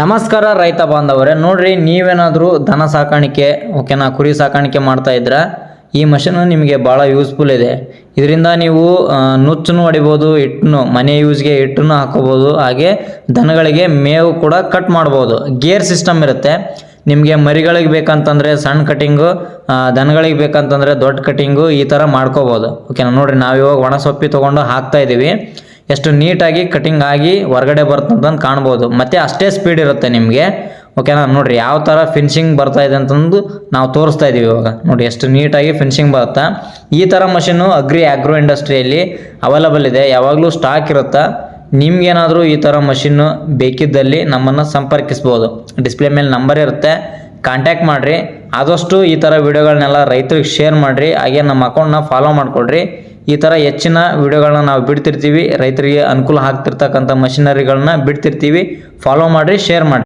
ನಮಸ್ಕಾರ ರೈತ ಬಾಂಧವರೇ, ನೋಡ್ರಿ ನೀವೇನಾದರೂ ದನ ಸಾಕಾಣಿಕೆ, ಓಕೆನಾ, ಕುರಿ ಸಾಕಾಣಿಕೆ ಮಾಡ್ತಾ ಇದ್ರ ಈ ಮಷೀನು ನಿಮಗೆ ಭಾಳ ಯೂಸ್ಫುಲ್ ಇದೆ. ಇದರಿಂದ ನೀವು ನುಚ್ಚನ್ನು ಹೊಡಿಬೋದು ಹಿಟ್ಟನ್ನು, ಮನೆ ಯೂಸ್ಗೆ ಹಿಟ್ಟನ್ನು ಹಾಕೋಬೋದು, ಹಾಗೆ ದನಗಳಿಗೆ ಮೇವು ಕೂಡ ಕಟ್ ಮಾಡ್ಬೋದು. ಗೇರ್ ಸಿಸ್ಟಮ್ ಇರುತ್ತೆ. ನಿಮಗೆ ಮರಿಗಳಿಗೆ ಬೇಕಂತಂದರೆ ಸಣ್ಣ ಕಟಿಂಗು ದನಗಳಿಗೆ ಬೇಕಂತಂದರೆ ದೊಡ್ಡ ಕಟಿಂಗು ಈ ಥರ ಮಾಡ್ಕೋಬೋದು. ಓಕೆನಾ, ನೋಡಿರಿ ನಾವಿವಾಗ ಒಣ ಸೊಪ್ಪಿ ತೊಗೊಂಡು ಹಾಕ್ತಾ ಇದ್ದೀವಿ. ಎಷ್ಟು ನೀಟಾಗಿ ಕಟಿಂಗ್ ಆಗಿ ಹೊರಗಡೆ ಬರ್ತಂತಂದು ಕಾಣ್ಬೋದು. ಮತ್ತು ಅಷ್ಟೇ ಸ್ಪೀಡ್ ಇರುತ್ತೆ ನಿಮಗೆ. ಓಕೆನಾ ನೋಡಿರಿ ಯಾವ ಥರ ಫಿನಿಶಿಂಗ್ ಬರ್ತಾ ಇದೆ ಅಂತಂದು ನಾವು ತೋರಿಸ್ತಾ ಇದ್ದೀವಿ ಇವಾಗ. ನೋಡಿ ಎಷ್ಟು ನೀಟಾಗಿ ಫಿನಿಶಿಂಗ್ ಬರುತ್ತಾ. ಈ ಥರ ಮಷೀನು ಅಗ್ರಿ ಆಗ್ರೋ ಇಂಡಸ್ಟ್ರಿಯಲ್ಲಿ ಅವೈಲಬಲ್ ಇದೆ. ಯಾವಾಗಲೂ ಸ್ಟಾಕ್ ಇರುತ್ತಾ. ನಿಮ್ಗೇನಾದರೂ ಈ ಥರ ಮಷೀನು ಬೇಕಿದ್ದಲ್ಲಿ ನಮ್ಮನ್ನು ಸಂಪರ್ಕಿಸ್ಬೋದು. ಡಿಸ್ಪ್ಲೇ ಮೇಲೆ ನಂಬರ್ ಇರುತ್ತೆ. ಕಾಂಟ್ಯಾಕ್ಟ್ ಮಾಡಿರಿ. ಆದಷ್ಟು ಈ ಥರ ವಿಡಿಯೋಗಳನ್ನೆಲ್ಲ ರೈತರಿಗೆ ಶೇರ್ ಮಾಡಿರಿ. ಹಾಗೆ ನಮ್ಮ ಅಕೌಂಟ್ನ ಫಾಲೋ ಮಾಡಿಕೊಡ್ರಿ ಈ ಥರ ಹೆಚ್ಚಿನ ವಿಡಿಯೋಗಳನ್ನ ನಾವು ಬಿಡ್ತಿರ್ತೀವಿ. ರೈತರಿಗೆ ಅನುಕೂಲ ಆಗ್ತಿರ್ತಕ್ಕಂಥ ಮಷಿನರಿಗಳನ್ನ ಬಿಡ್ತಿರ್ತೀವಿ. ಫಾಲೋ ಮಾಡಿ ಶೇರ್ ಮಾಡಿರಿ.